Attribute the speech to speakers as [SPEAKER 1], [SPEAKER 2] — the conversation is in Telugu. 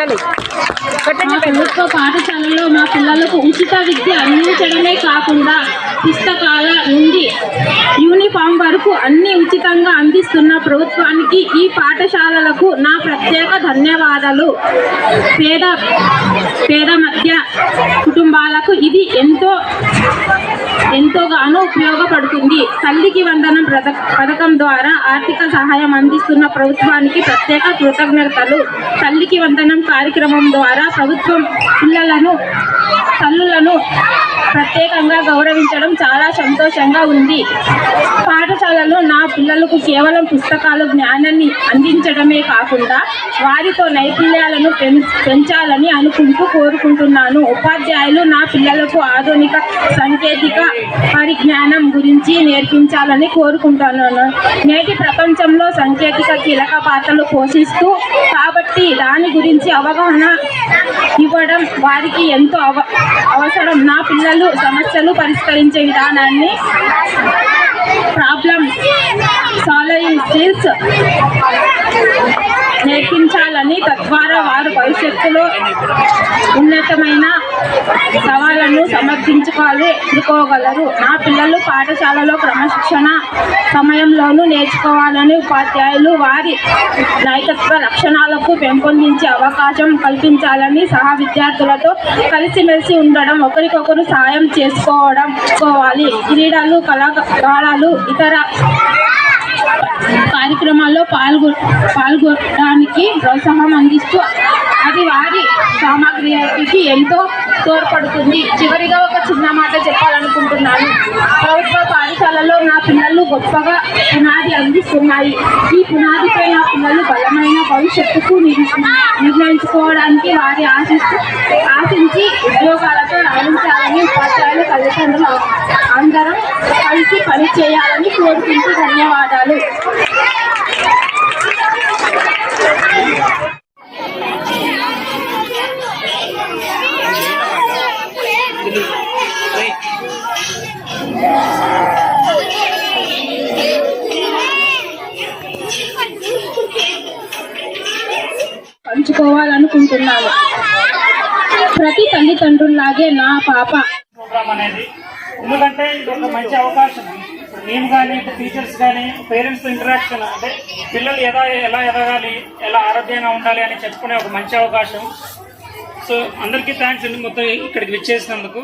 [SPEAKER 1] పెట్టాలి.
[SPEAKER 2] మా ప్రభుత్వ పాఠశాలలో మా పిల్లలకు ఉచిత విద్య అందించడమే కాకుండా పుస్తకాల నుండి యూనిఫామ్ వరకు అన్ని ఉచితంగా అందిస్తున్న ప్రభుత్వానికి ఈ పాఠశాలలకు నా ప్రత్యేక ధన్యవాదాలు. పేద పేద మధ్య కుటుంబాలకు ఇది ఎంతో ఎంతోగానో ఉపయోగపడుతుంది. తల్లికి వందనం పథకం ద్వారా ఆర్థిక సహాయం అందిస్తున్న ప్రభుత్వానికి ప్రత్యేక కృతజ్ఞతలు. తల్లికి వందనం కార్యక్రమం ద్వారా ప్రభుత్వం పిల్లలను తల్లులను ప్రత్యేకంగా గౌరవించడం చాలా సంతోషంగా ఉంది. పాఠశాలలో నా పిల్లలకు కేవలం పుస్తకాలు జ్ఞానాన్ని అందించడమే కాకుండా వారితో నైపుణ్యాలను పెం- పెంచాలని అనుకుంటూ కోరుకుంటున్నాను. ఉపాధ్యాయులు నా పిల్లలకు ఆధునిక సాంకేతిక పరిజ్ఞానం గురించి నేర్పించాలని కోరుకుంటున్నాను. నేటి ప్రపంచంలో సాంకేతిక కీలక పాత్రలు పోషిస్తూ కాబట్టి దాని గురించి అవగాహన ఇవ్వడం వారికి ఎంతో అవ అవసరం. నా పిల్లలు సమస్యలు పరిష్కరించే విధానాన్ని ప్రాబ్లం సాల్వింగ్ స్కిల్స్ నేర్పించాలని తద్వారా వారు భవిష్యత్తులో ఉన్నతమైన సవాళ్ళను సమర్థించుకోవాలి ఎదుర్కోగలరు. నా పిల్లలు పాఠశాలలో క్రమశిక్షణ సమయంలోనూ నేర్చుకోవాలని ఉపాధ్యాయులు వారి నాయకత్వ లక్షణాలకు పెంపొందించే అవకాశం కల్పించాలని సహా విద్యార్థులతో కలిసిమెలిసి ఉండడం ఒకరికొకరు సాయం చేసుకోవడం చేసుకోవాలి క్రీడలు కళాగానాలు ఇతర కార్యక్రమాల్లో పాల్గొ పాల్గొనడానికి ప్రోత్సాహం అందిస్తూ అది వారి సామాగ్రికి ఎంతో తోడ్పడుతుంది. చివరిగా ఒక చిన్న మాట చెప్పాలనుకుంటున్నాను. ప్రభుత్వ పాఠశాలలో నా పిల్లలు గొప్పగా పునాది అందిస్తున్నాయి. ఈ పునాదిపై నా పిల్లలు బలమైన భవిష్యత్తుకు నిర్ణయించుకోవడానికి వారి ఆశిస్తూ ఆశించి ఉద్యోగాలతో రాణించాలని ఉపాధ్యాయులు తల్లిదండ్రులు అందరం కలిసి పనిచేయాలని కోరుకుంటూ ధన్యవాదాలు. పంచుకోవాలనుకుంటున్నాను. ప్రతి తల్లిదండ్రుల్లాగే నా పాప.
[SPEAKER 3] ప్రోగ్రామ్ అనేది ఎందుకంటే ఇది ఒక మంచి అవకాశం. నేను కానీ ఇప్పుడు టీచర్స్ కానీ పేరెంట్స్ ఇంటరాక్షన్ అంటే పిల్లలు ఎలా ఎలా ఎదగాలి ఎలా ఆరోగ్యంగా ఉండాలి అని చెప్పుకునే ఒక మంచి అవకాశం. సో అందరికీ థ్యాంక్స్ అండి మొత్తం ఇక్కడికి విచ్చేసినందుకు.